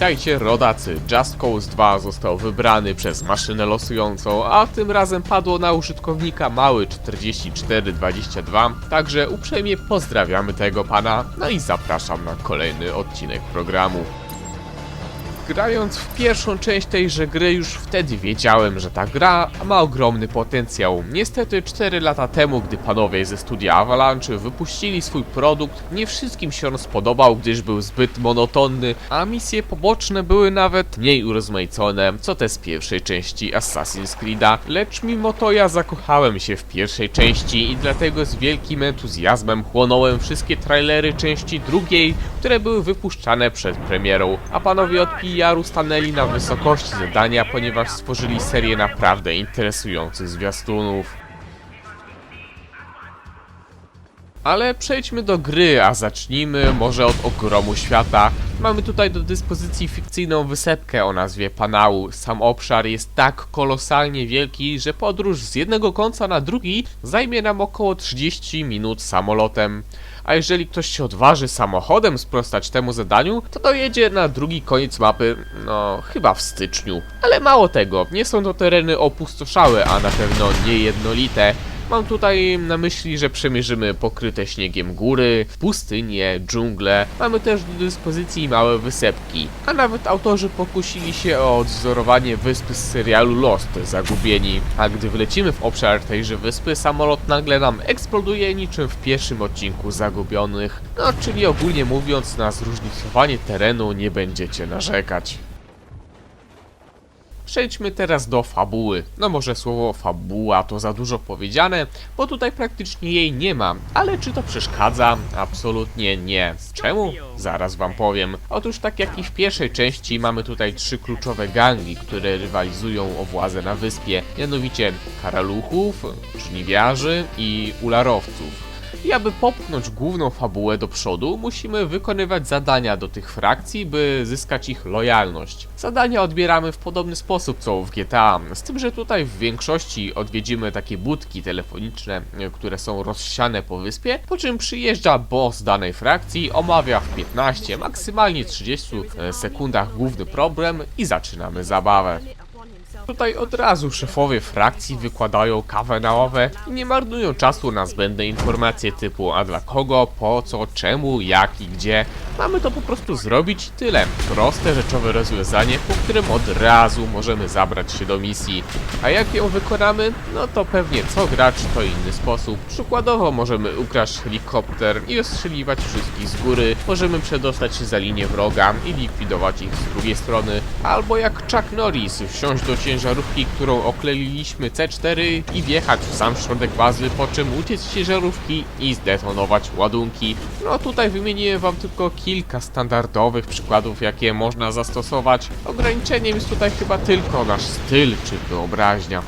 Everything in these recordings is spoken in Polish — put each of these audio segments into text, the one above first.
Witajcie rodacy, Just Cause 2 został wybrany przez maszynę losującą, a tym razem padło na użytkownika mały 4422, także uprzejmie pozdrawiamy tego pana, no i zapraszam na kolejny odcinek programu. Grając w pierwszą część tejże gry już wtedy wiedziałem, że ta gra ma ogromny potencjał. Niestety 4 lata temu, gdy panowie ze studia Avalanche wypuścili swój produkt, nie wszystkim się on spodobał, gdyż był zbyt monotonny, a misje poboczne były nawet mniej urozmaicone, co te z pierwszej części Assassin's Creed'a. Lecz mimo to ja zakochałem się w pierwszej części i dlatego z wielkim entuzjazmem chłonąłem wszystkie trailery części drugiej, które były wypuszczane przed premierą, a panowie od PR-u stanęli na wysokości zadania, ponieważ stworzyli serię naprawdę interesujących zwiastunów. Ale przejdźmy do gry, a zacznijmy może od ogromu świata. Mamy tutaj do dyspozycji fikcyjną wysepkę o nazwie Panału. Sam obszar jest tak kolosalnie wielki, że podróż z jednego końca na drugi zajmie nam około 30 minut samolotem. A jeżeli ktoś się odważy samochodem sprostać temu zadaniu, to dojedzie na drugi koniec mapy, no chyba w styczniu. Ale mało tego, nie są to tereny opustoszałe, a na pewno niejednolite. Mam tutaj na myśli, że przemierzymy pokryte śniegiem góry, pustynie, dżungle. Mamy też do dyspozycji małe wysepki. A nawet autorzy pokusili się o odwzorowanie wyspy z serialu Lost, Zagubieni. A gdy wlecimy w obszar tejże wyspy, samolot nagle nam eksploduje niczym w pierwszym odcinku Zagubionych. No, czyli ogólnie mówiąc, na zróżnicowanie terenu nie będziecie narzekać. Przejdźmy teraz do fabuły. No może słowo fabuła to za dużo powiedziane, bo tutaj praktycznie jej nie ma. Ale czy to przeszkadza? Absolutnie nie. Czemu? Zaraz wam powiem. Otóż tak jak i w pierwszej części mamy tutaj trzy kluczowe gangi, które rywalizują o władzę na wyspie. Mianowicie karaluchów, żniwiarzy i ularowców. I aby popchnąć główną fabułę do przodu, musimy wykonywać zadania do tych frakcji, by zyskać ich lojalność. Zadania odbieramy w podobny sposób co w GTA, z tym, że tutaj w większości odwiedzimy takie budki telefoniczne, które są rozsiane po wyspie, po czym przyjeżdża boss danej frakcji, omawia w 15, maksymalnie 30 e, sekundach główny problem i zaczynamy zabawę. Tutaj od razu szefowie frakcji wykładają kawę na ławę i nie marnują czasu na zbędne informacje typu a dla kogo, po co, czemu, jak i gdzie. Mamy to po prostu zrobić i tyle. Proste, rzeczowe rozwiązanie, po którym od razu możemy zabrać się do misji. A jak ją wykonamy? No to pewnie co gracz to inny sposób. Przykładowo możemy ukraść helikopter i ostrzeliwać wszystkich z góry. Możemy przedostać się za linię wroga i likwidować ich z drugiej strony. Albo jak Chuck Norris wsiąść do ciężarówki, którą okleiliśmy C4 i wjechać w sam środek bazy, po czym uciec z ciężarówki i zdetonować ładunki. No tutaj wymieniłem wam tylko kilka standardowych przykładów, jakie można zastosować. Ograniczeniem jest tutaj chyba tylko nasz styl czy wyobraźnia.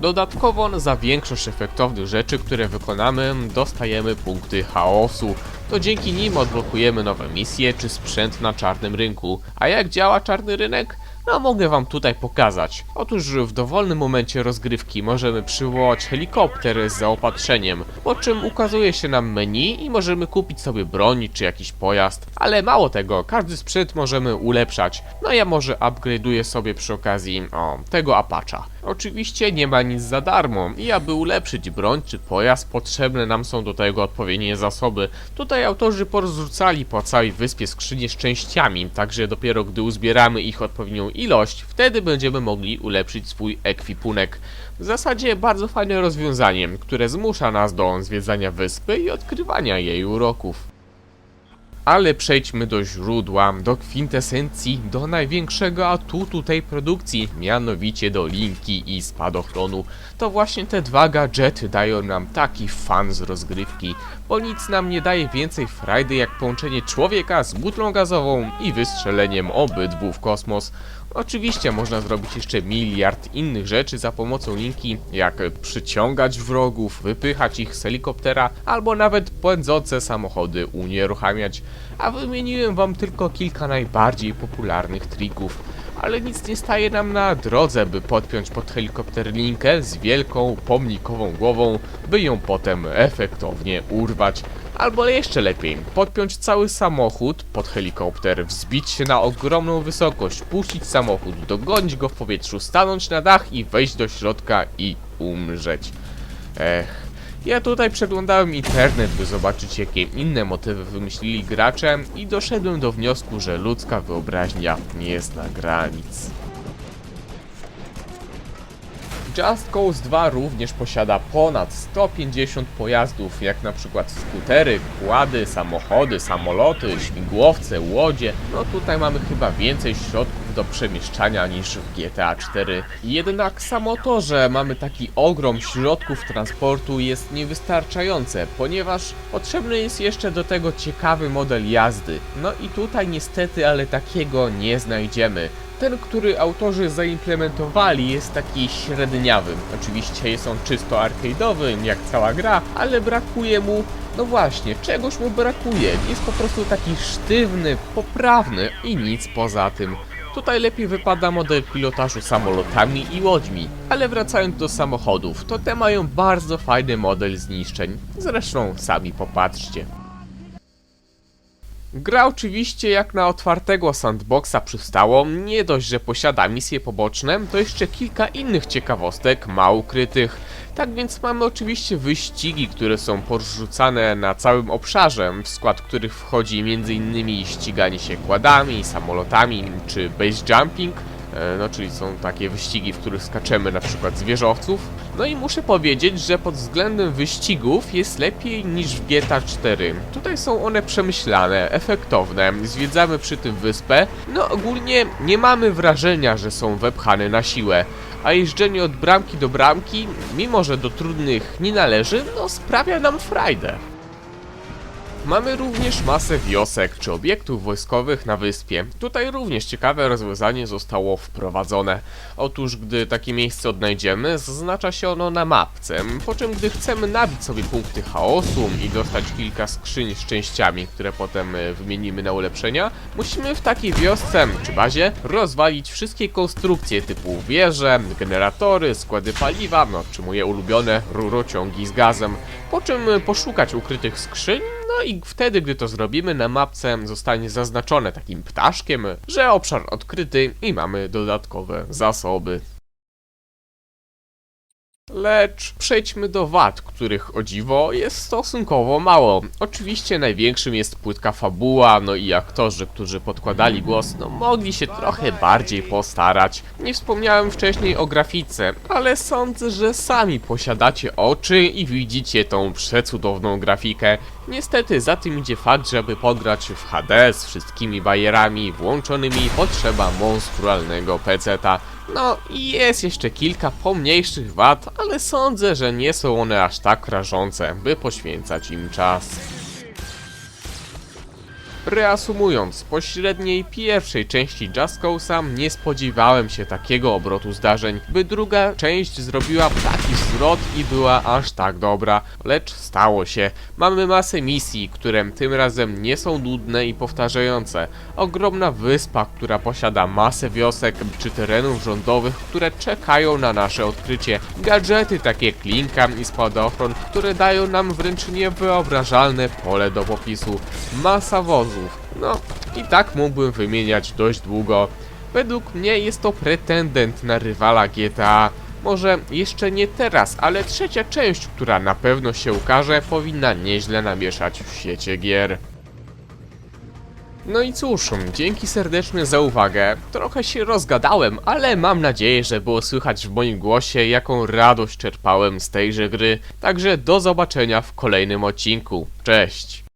Dodatkowo za większość efektownych rzeczy, które wykonamy, dostajemy punkty chaosu. To dzięki nim odblokujemy nowe misje czy sprzęt na czarnym rynku. A jak działa czarny rynek? No mogę wam tutaj pokazać. Otóż w dowolnym momencie rozgrywki możemy przywołać helikopter z zaopatrzeniem, po czym ukazuje się nam menu i możemy kupić sobie broń czy jakiś pojazd. Ale mało tego, każdy sprzęt możemy ulepszać. No ja może upgrade'uję sobie przy okazji, o, tego Apacha. Oczywiście nie ma nic za darmo i aby ulepszyć broń czy pojazd potrzebne nam są do tego odpowiednie zasoby. Tutaj autorzy porozrzucali po całej wyspie skrzynie z częściami, także dopiero gdy uzbieramy ich odpowiednią ilość, wtedy będziemy mogli ulepszyć swój ekwipunek. W zasadzie bardzo fajne rozwiązanie, które zmusza nas do zwiedzania wyspy i odkrywania jej uroków. Ale przejdźmy do źródła, do kwintesencji, do największego atutu tej produkcji, mianowicie do linki i spadochronu. To właśnie te dwa gadżety dają nam taki fan z rozgrywki, bo nic nam nie daje więcej frajdy jak połączenie człowieka z butlą gazową i wystrzeleniem obydwu w kosmos. Oczywiście można zrobić jeszcze miliard innych rzeczy za pomocą linki, jak przyciągać wrogów, wypychać ich z helikoptera, albo nawet pędzące samochody unieruchamiać, a wymieniłem wam tylko kilka najbardziej popularnych trików. Ale nic nie staje nam na drodze, by podpiąć pod helikopter linkę z wielką pomnikową głową, by ją potem efektownie urwać. Albo jeszcze lepiej, podpiąć cały samochód pod helikopter, wzbić się na ogromną wysokość, puścić samochód, dogonić go w powietrzu, stanąć na dach i wejść do środka i umrzeć. Ech. Ja tutaj przeglądałem internet, by zobaczyć jakie inne motywy wymyślili gracze i doszedłem do wniosku, że ludzka wyobraźnia nie zna granic. Just Cause 2 również posiada ponad 150 pojazdów, jak na przykład skutery, kłady, samochody, samoloty, śmigłowce, łodzie. No tutaj mamy chyba więcej środków do przemieszczania niż w GTA 4. Jednak samo to, że mamy taki ogrom środków transportu jest niewystarczające, ponieważ potrzebny jest jeszcze do tego ciekawy model jazdy. No i tutaj niestety, ale takiego nie znajdziemy ten, który autorzy zaimplementowali jest taki średniawy. Oczywiście jest on czysto arcade'owy, jak cała gra, ale brakuje mu, no właśnie, czegoś mu brakuje. Jest po prostu taki sztywny, poprawny i nic poza tym. Tutaj lepiej wypada model pilotażu samolotami i łodźmi, ale wracając do samochodów, to te mają bardzo fajny model zniszczeń. Zresztą sami popatrzcie. Gra oczywiście jak na otwartego sandboxa przystało, nie dość, że posiada misje poboczne, to jeszcze kilka innych ciekawostek, mało ukrytych. Tak więc mamy oczywiście wyścigi, które są porzucane na całym obszarze, w skład których wchodzi m.in. ściganie się kładami, samolotami czy base jumping, no czyli są takie wyścigi, w których skaczemy na przykład z wieżowców. No i muszę powiedzieć, że pod względem wyścigów jest lepiej niż w GTA 4. Tutaj są one przemyślane, efektowne, zwiedzamy przy tym wyspę. No ogólnie nie mamy wrażenia, że są wepchane na siłę. A jeżdżenie od bramki do bramki, mimo że do trudnych nie należy, no sprawia nam frajdę. Mamy również masę wiosek czy obiektów wojskowych na wyspie. Tutaj również ciekawe rozwiązanie zostało wprowadzone. Otóż, gdy takie miejsce odnajdziemy, zaznacza się ono na mapce, po czym gdy chcemy nabić sobie punkty chaosu i dostać kilka skrzyń z częściami, które potem e, wymienimy na ulepszenia, musimy w takiej wiosce czy bazie rozwalić wszystkie konstrukcje typu wieże, generatory, składy paliwa, no czy moje ulubione rurociągi z gazem, po czym e, poszukać ukrytych skrzyń, no i wtedy, gdy to zrobimy, na mapce zostanie zaznaczone takim ptaszkiem, że obszar odkryty i mamy dodatkowe zasoby. Lecz przejdźmy do wad, których o dziwo jest stosunkowo mało. Oczywiście największym jest płytka fabuła, no i aktorzy, którzy podkładali głos, no mogli się trochę bardziej postarać. Nie wspomniałem wcześniej o grafice, ale sądzę, że sami posiadacie oczy i widzicie tą przecudowną grafikę. Niestety za tym idzie fakt, że aby pograć w HD z wszystkimi bajerami włączonymi potrzeba monstrualnego peceta. No i jest jeszcze kilka pomniejszych wad, ale sądzę, że nie są one aż tak rażące, by poświęcać im czas. Reasumując, po średniej pierwszej części Just Cause'a nie spodziewałem się takiego obrotu zdarzeń, by druga część zrobiła taki zwrot i była aż tak dobra, lecz stało się. Mamy masę misji, które tym razem nie są nudne i powtarzające. Ogromna wyspa, która posiada masę wiosek czy terenów rządowych, które czekają na nasze odkrycie. Gadżety takie jak linka i spadochron, które dają nam wręcz niewyobrażalne pole do popisu. Masa wozów. No i tak mógłbym wymieniać dość długo. Według mnie jest to pretendent na rywala GTA. Może jeszcze nie teraz, ale trzecia część, która na pewno się ukaże, powinna nieźle namieszać w świecie gier. No i cóż, dzięki serdecznie za uwagę. Trochę się rozgadałem, ale mam nadzieję, że było słychać w moim głosie, jaką radość czerpałem z tejże gry. Także do zobaczenia w kolejnym odcinku. Cześć!